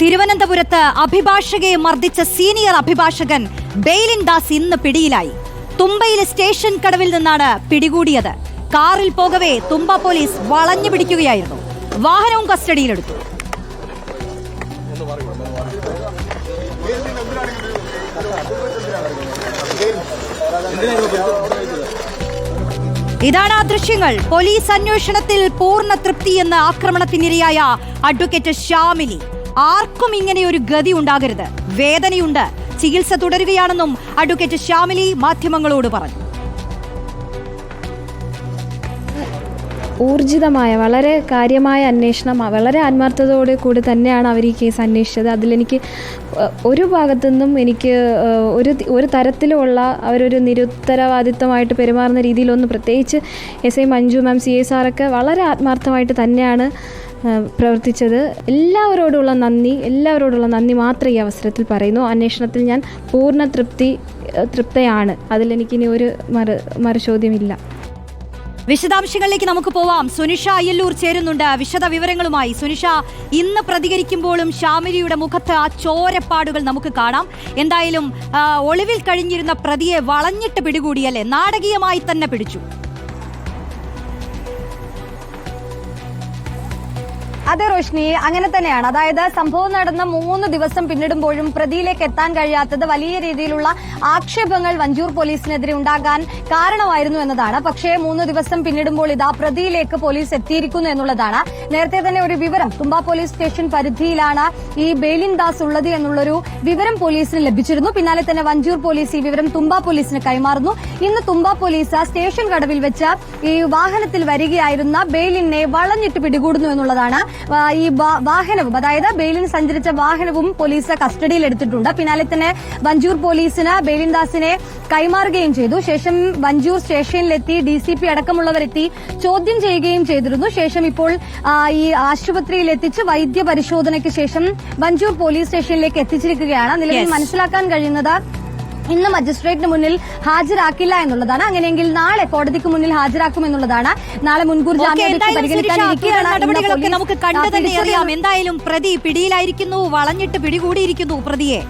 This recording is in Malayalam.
തിരുവനന്തപുരത്ത് അഭിഭാഷകയെ മർദ്ദിച്ച സീനിയർ അഭിഭാഷകൻ ബെയിലിൻ ദാസ് ഇന്ന് പിടിയിലായി. തുമ്പയിലെ സ്റ്റേഷൻ കടവിൽ നിന്നാണ് പിടികൂടിയത്. കാറിൽ പോകവേ തുമ്പ പോലീസ് വളഞ്ഞു പിടിക്കുകയായിരുന്നു. വാഹനവും കസ്റ്റഡിയിലെടുത്തു. ഇതാണ് ആ ദൃശ്യങ്ങൾ. പോലീസ് അന്വേഷണത്തിൽ പൂർണ തൃപ്തിയെന്ന് ആക്രമണത്തിനിരയായ അഡ്വക്കേറ്റ് ശ്യാമിലി. ആർക്കും ഇങ്ങനെ ഒരു ഗതി ഉണ്ടാകരുത്. വേദനയുണ്ട്. ചികിത്സ തുടരുകയാണെന്നും അഡ്വക്കേറ്റ് ശ്യാമിലി മാധ്യമങ്ങളോട് പറഞ്ഞു. ഊർജിതമായ വളരെ കാര്യമായ അന്വേഷണം വളരെ ആത്മാർത്ഥതയോടെ കൂടി തന്നെയാണ് അവർ ഈ കേസ് അന്വേഷിച്ചത്. അതിലെനിക്ക് ഒരു ഭാഗത്തുനിന്നും എനിക്ക് ഒരു ഒരു തരത്തിലുമുള്ള അവരൊരു നിരുത്തരവാദിത്വമായിട്ട് പെരുമാറുന്ന രീതിയിലൊന്നും പ്രത്യേകിച്ച് S I Manju ma'am C S ആറൊക്കെ വളരെ ആത്മാർത്ഥമായിട്ട് തന്നെയാണ് പ്രവർത്തിച്ചത്. എല്ലാവരോടുള്ള നന്ദി എല്ലാവരോടുള്ള നന്ദി മാത്രം ഈ അവസരത്തിൽ പറയുന്നു. അന്വേഷണത്തിൽ ഞാൻ പൂർണ തൃപ്തി തൃപ്തയാണ്. അതിലെനിക്കിനി ഒരു മറു മറുചോദ്യമില്ല. വിശദാംശങ്ങളിലേക്ക് നമുക്ക് പോവാം. സുനിഷ അയ്യല്ലൂർ ചേരുന്നുണ്ട്. വിശദ വിവരങ്ങളുമായി സുനിഷ ഇന്ന് പ്രതികരിക്കുമ്പോഴും ശ്യാമിലിയുടെ മുഖത്ത് ആ ചോരപ്പാടുകൾ നമുക്ക് കാണാം. എന്തായാലും ഒളിവിൽ കഴിഞ്ഞിരുന്ന പ്രതിയെ വളഞ്ഞിട്ട് പിടികൂടിയല്ലേ? നാടകീയമായി തന്നെ പിടിച്ചു. അതെ റോഷ്നി അങ്ങനെ തന്നെയാണ്. അതായത് സംഭവം നടന്ന മൂന്ന് ദിവസം പിന്നിടുമ്പോഴും പ്രതിയിലേക്ക് എത്താൻ കഴിയാത്തത് വലിയ രീതിയിലുള്ള ആക്ഷേപങ്ങൾ വഞ്ചൂർ പോലീസിനെതിരെ ഉണ്ടാകാൻ കാരണമായിരുന്നു എന്നതാണ്. പക്ഷേ മൂന്ന് ദിവസം പിന്നിടുമ്പോൾ ഇതാ പ്രതിയിലേക്ക് പോലീസ് എത്തിയിരിക്കുന്നു എന്നുള്ളതാണ്. നേരത്തെ തന്നെ ഒരു വിവരം തുമ്പ പോലീസ് സ്റ്റേഷൻ പരിധിയിലാണ് ഈ ബേലിൻ ദാസ് ഉള്ളത് എന്നുള്ളൊരു വിവരം പോലീസിന് ലഭിച്ചിരുന്നു. പിന്നാലെ തന്നെ വഞ്ചൂർ പോലീസ് ഈ വിവരം തുമ്പ പോലീസിന് കൈമാറുന്നു. ഇന്ന് തുമ്പ പോലീസ് സ്റ്റേഷൻ കടവിൽ വെച്ച് ഈ വാഹനത്തിൽ വരികയായിരുന്ന ബെയിലിനെ വളഞ്ഞിട്ട് പിടികൂടുന്നു എന്നുള്ളതാണ് ഈ വാഹനവും അതായത് ബെയിലിൻ സഞ്ചരിച്ച വാഹനവും പോലീസ് കസ്റ്റഡിയിൽ എടുത്തിട്ടുണ്ട്. പിന്നാലെ തന്നെ വഞ്ചൂർ പോലീസിന് ബെയിലിൻദാസിനെ കൈമാറുകയും ചെയ്തു. ശേഷം വഞ്ചൂർ സ്റ്റേഷനിലെത്തി ഡി സി പി അടക്കമുള്ളവരെത്തി ചോദ്യം ചെയ്യുകയും ചെയ്തിരുന്നു. ശേഷം ഇപ്പോൾ ഈ ആശുപത്രിയിൽ എത്തിച്ച് വൈദ്യ പരിശോധനയ്ക്ക് ശേഷം വഞ്ചൂർ പോലീസ് സ്റ്റേഷനിലേക്ക് എത്തിച്ചിരിക്കുകയാണ്. നിലവിൽ മനസ്സിലാക്കാൻ കഴിയുന്നത് ഇന്ന് മജിസ്ട്രേറ്റിന് മുന്നിൽ ഹാജരാക്കില്ല എന്നുള്ളതാണ്. അങ്ങനെയെങ്കിൽ നാളെ കോടതിക്ക് മുന്നിൽ ഹാജരാക്കുമെന്നുള്ളതാണ് നാളെ മുൻകൂർ നമുക്ക് കണ്ടു തന്നെ അറിയാം. എന്തായാലും പ്രതി പിടിയിലായിരിക്കുന്നു. വളഞ്ഞിട്ട് പിടികൂടിയിരിക്കുന്നു പ്രതിയെ.